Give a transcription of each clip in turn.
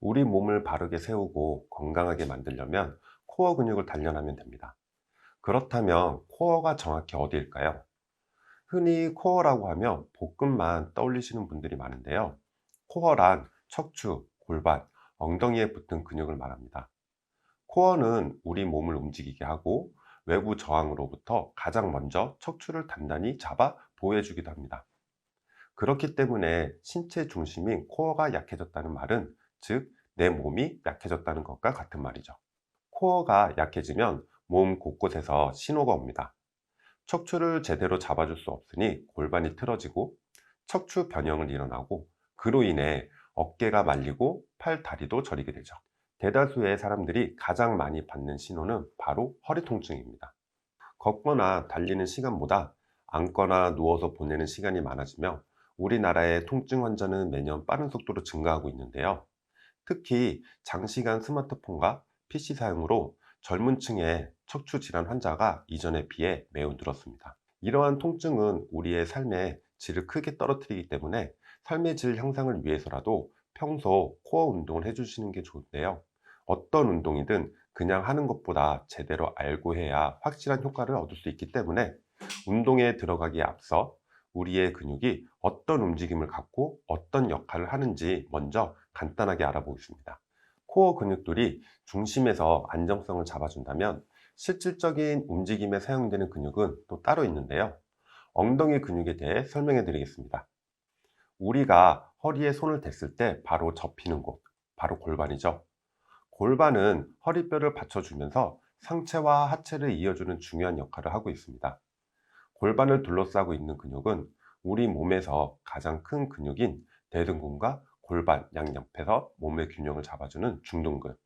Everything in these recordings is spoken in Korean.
우리 몸을 바르게 세우고 건강하게 만들려면 코어 근육을 단련하면 됩니다. 그렇다면 코어가 정확히 어디일까요? 흔히 코어라고 하면 복근만 떠올리시는 분들이 많은데요. 코어란 척추, 골반, 엉덩이에 붙은 근육을 말합니다. 코어는 우리 몸을 움직이게 하고 외부 저항으로부터 가장 먼저 척추를 단단히 잡아 보호해주기도 합니다. 그렇기 때문에 신체 중심인 코어가 약해졌다는 말은 즉 내 몸이 약해졌다는 것과 같은 말이죠. 코어가 약해지면 몸 곳곳에서 신호가 옵니다. 척추를 제대로 잡아줄 수 없으니 골반이 틀어지고 척추 변형을 일어나고 그로 인해 어깨가 말리고 팔, 다리도 저리게 되죠. 대다수의 사람들이 가장 많이 받는 신호는 바로 허리 통증입니다. 걷거나 달리는 시간보다 앉거나 누워서 보내는 시간이 많아지며 우리나라의 통증 환자는 매년 빠른 속도로 증가하고 있는데요. 특히 장시간 스마트폰과 PC 사용으로 젊은 층의 척추 질환 환자가 이전에 비해 매우 늘었습니다. 이러한 통증은 우리의 삶의 질을 크게 떨어뜨리기 때문에 삶의 질 향상을 위해서라도 평소 코어 운동을 해주시는 게 좋은데요. 어떤 운동이든 그냥 하는 것보다 제대로 알고 해야 확실한 효과를 얻을 수 있기 때문에 운동에 들어가기에 앞서 우리의 근육이 어떤 움직임을 갖고 어떤 역할을 하는지 먼저 간단하게 알아보겠습니다. 코어 근육들이 중심에서 안정성을 잡아준다면 실질적인 움직임에 사용되는 근육은 또 따로 있는데요. 엉덩이 근육에 대해 설명해 드리겠습니다. 우리가 허리에 손을 댔을 때 바로 접히는 곳, 바로 골반이죠. 골반은 허리뼈를 받쳐주면서 상체와 하체를 이어주는 중요한 역할을 하고 있습니다. 골반을 둘러싸고 있는 근육은 우리 몸에서 가장 큰 근육인 대등근과 골반 양옆에서 몸의 균형을 잡아주는 중둔근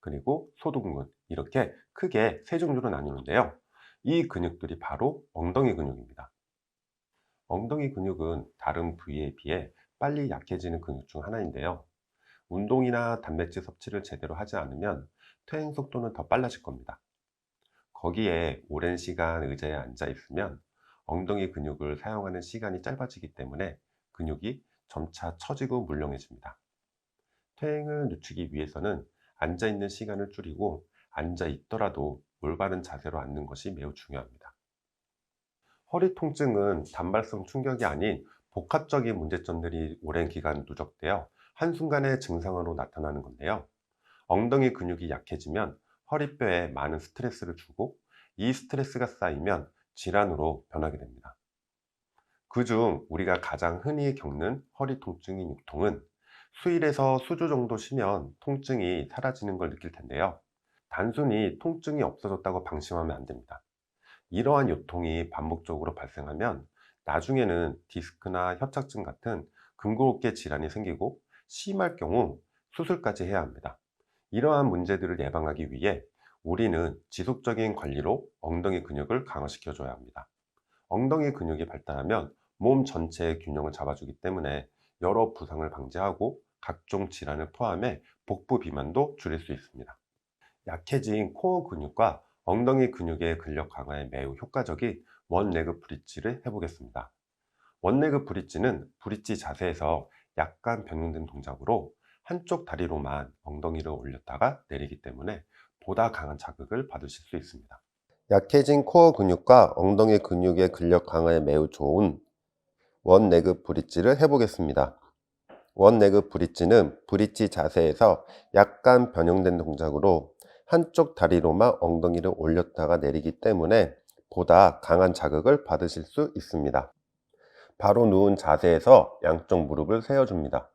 그리고 소둔근 이렇게 크게 세 종류로 나뉘는데요. 이 근육들이 바로 엉덩이 근육입니다. 엉덩이 근육은 다른 부위에 비해 빨리 약해지는 근육 중 하나인데요. 운동이나 단백질 섭취를 제대로 하지 않으면 퇴행 속도는 더 빨라질 겁니다. 거기에 오랜 시간 의자에 앉아 있으면 엉덩이 근육을 사용하는 시간이 짧아지기 때문에 근육이 점차 처지고 물렁해집니다. 퇴행을 늦추기 위해서는 앉아 있는 시간을 줄이고 앉아 있더라도 올바른 자세로 앉는 것이 매우 중요합니다. 허리 통증은 단발성 충격이 아닌 복합적인 문제점들이 오랜 기간 누적되어 한순간의 증상으로 나타나는 건데요. 엉덩이 근육이 약해지면 허리뼈에 많은 스트레스를 주고 이 스트레스가 쌓이면 질환으로 변하게 됩니다. 그중 우리가 가장 흔히 겪는 허리 통증인 육통은 수일에서 수주 정도 쉬면 통증이 사라지는 걸 느낄 텐데요. 단순히 통증이 없어졌다고 방심하면 안 됩니다. 이러한 요통이 반복적으로 발생하면 나중에는 디스크나 협착증 같은 근골격 질환이 생기고 심할 경우 수술까지 해야 합니다. 이러한 문제들을 예방하기 위해 우리는 지속적인 관리로 엉덩이 근육을 강화시켜 줘야 합니다. 엉덩이 근육이 발달하면 몸 전체의 균형을 잡아주기 때문에 여러 부상을 방지하고 각종 질환을 포함해 복부 비만도 줄일 수 있습니다. 약해진 코어 근육과 엉덩이 근육의 근력 강화에 매우 효과적인 원레그 브릿지를 해보겠습니다. 원레그 브릿지는 브릿지 자세에서 약간 변형된 동작으로 한쪽 다리로만 엉덩이를 올렸다가 내리기 때문에 보다 강한 자극을 받으실 수 있습니다. 약해진 코어 근육과 엉덩이 근육의 근력 강화에 매우 좋은 원 레그 브릿지를 해보겠습니다. 원 레그 브릿지는 브릿지 자세에서 약간 변형된 동작으로 한쪽 다리로만 엉덩이를 올렸다가 내리기 때문에 보다 강한 자극을 받으실 수 있습니다. 바로 누운 자세에서 양쪽 무릎을 세워줍니다.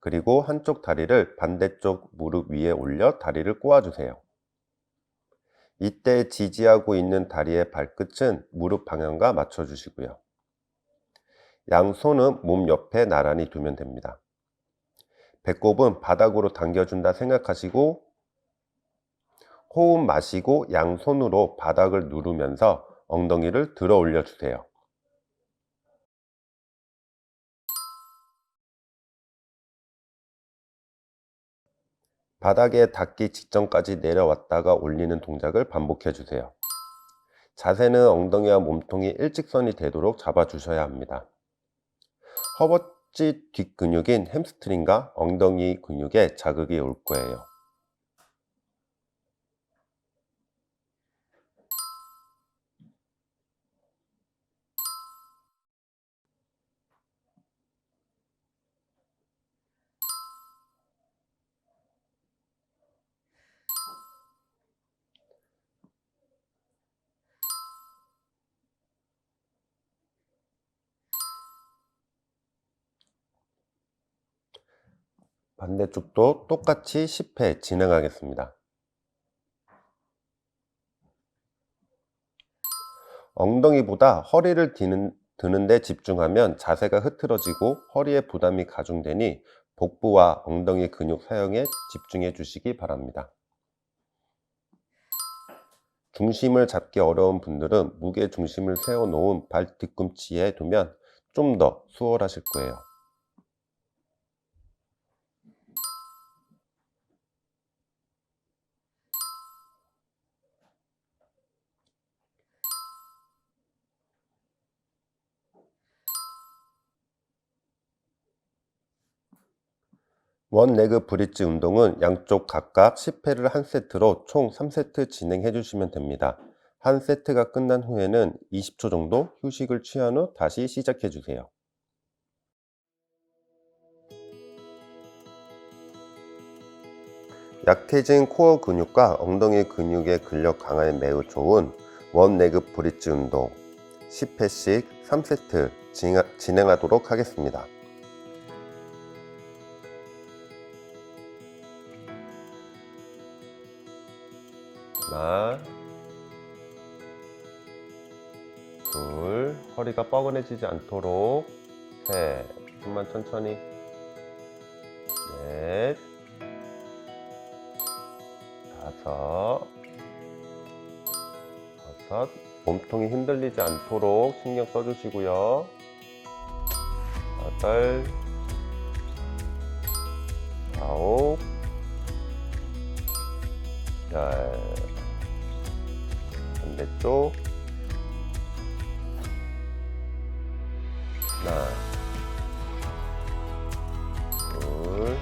그리고 한쪽 다리를 반대쪽 무릎 위에 올려 다리를 꼬아주세요. 이때 지지하고 있는 다리의 발끝은 무릎 방향과 맞춰 주시고요. 양손은 몸 옆에 나란히 두면 됩니다. 배꼽은 바닥으로 당겨준다 생각하시고 호흡 마시고 양손으로 바닥을 누르면서 엉덩이를 들어 올려주세요. 바닥에 닿기 직전까지 내려왔다가 올리는 동작을 반복해 주세요. 자세는 엉덩이와 몸통이 일직선이 되도록 잡아주셔야 합니다. 허벅, 척지 뒷근육인 햄스트링과 엉덩이 근육에 자극이 올 거예요. 반대쪽도 똑같이 10회 진행하겠습니다. 엉덩이보다 허리를 드는, 드는데 집중하면 자세가 흐트러지고 허리에 부담이 가중되니 복부와 엉덩이 근육 사용에 집중해 주시기 바랍니다. 중심을 잡기 어려운 분들은 무게 중심을 세워 놓은 발 뒤꿈치에 두면 좀 더 수월하실 거예요. 원 레그 브릿지 운동은 양쪽 각각 10회를 한 세트로 총 3세트 진행해 주시면 됩니다. 한 세트가 끝난 후에는 20초 정도 휴식을 취한 후 다시 시작해 주세요. 약해진 코어 근육과 엉덩이 근육의 근력 강화에 매우 좋은 원 레그 브릿지 운동 10회씩 3세트 진행하도록 하겠습니다. 하나, 둘, 허리가 뻐근해지지 않도록. 셋, 좀만 천천히. 넷, 다섯, 여섯, 몸통이 흔들리지 않도록 신경 써주시고요. 여덟, 아홉, 열, 반대쪽, 하나, 둘,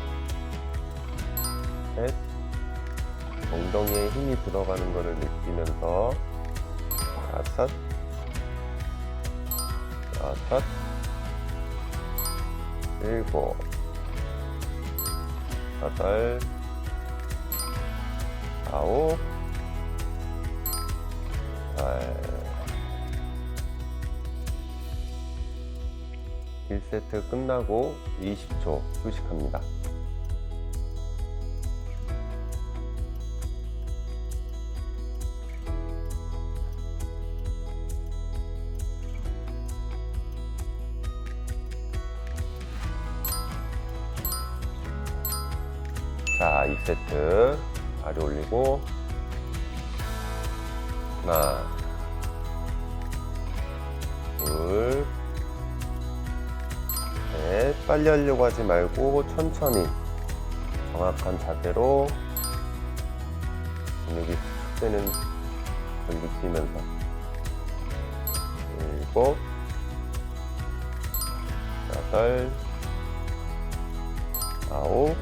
셋, 엉덩이에 힘이 들어가는 것을 느끼면서 다섯, 여섯, 일곱, 여덟, 아홉, 열. 1세트 끝나고 20초 휴식합니다. 자, 2세트 다리 올리고 하나 둘 넷, 빨리 하려고 하지 말고 천천히 정확한 자세로 근육이 축되는 걸 느끼면서. 일곱 여덟 아홉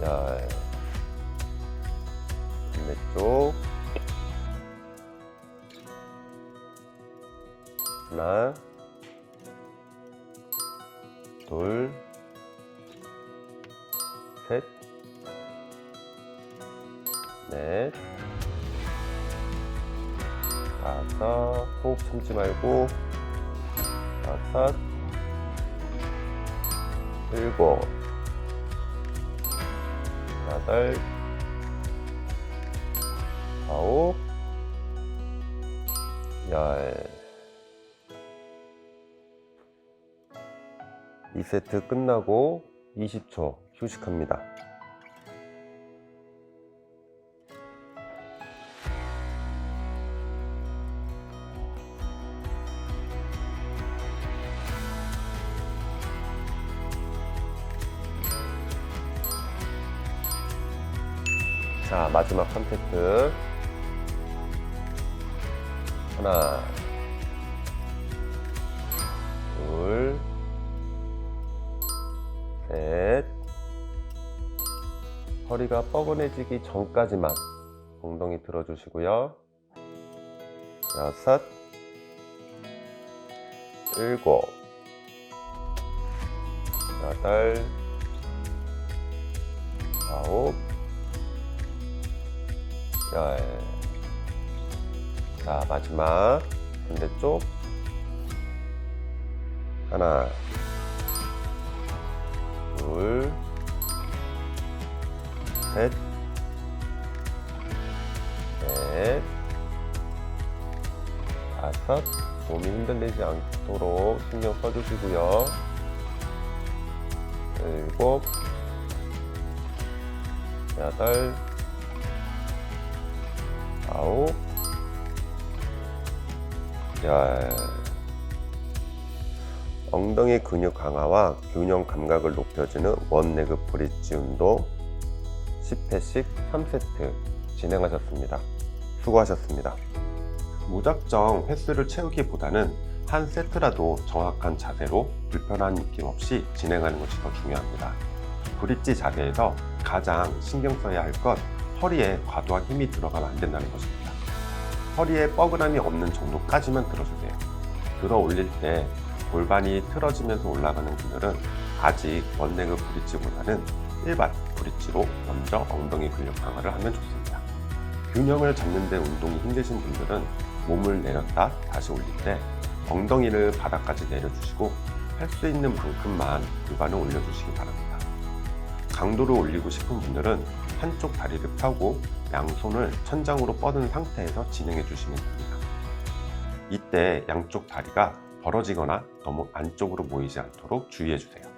열 반대쪽. 하나. 둘, 셋, 넷, 다섯, 호흡 참지 말고, 다섯, 일곱, 여덟, 아홉, 열. 2세트 끝나고 20초 휴식합니다. 자, 마지막 3세트. 하나, 둘, 셋. 허리가 뻐근해지기 전까지만 엉덩이 들어주시고요. 여섯, 일곱, 여덟, 아홉, 열. 자, 마지막. 반대쪽. 하나, 둘, 셋, 넷, 다섯. 몸이 흔들리지 않도록 신경 써주시고요. 일곱, 여덟, 아홉, 열. 엉덩이 근육 강화와 균형 감각을 높여주는 원레그 브릿지 운동 10회씩 3세트 진행하셨습니다. 수고하셨습니다. 무작정 횟수를 채우기보다는 한 세트라도 정확한 자세로 불편한 느낌 없이 진행하는 것이 더 중요합니다. 브릿지 자세에서 가장 신경 써야 할 것 허리에 과도한 힘이 들어가면 안 된다는 것입니다. 허리에 뻐근함이 없는 정도까지만 들어주세요. 들어 올릴 때 골반이 틀어지면서 올라가는 분들은 아직 원레그 브릿지보다는 일반 브릿지로 먼저 엉덩이 근력 강화를 하면 좋습니다. 균형을 잡는 데 운동이 힘드신 분들은 몸을 내렸다 다시 올릴 때 엉덩이를 바닥까지 내려주시고 할 수 있는 만큼만 골반을 올려주시기 바랍니다. 강도를 올리고 싶은 분들은 한쪽 다리를 펴고 양손을 천장으로 뻗은 상태에서 진행해 주시면 됩니다. 이때 양쪽 다리가 벌어지거나 너무 안쪽으로 모이지 않도록 주의해 주세요.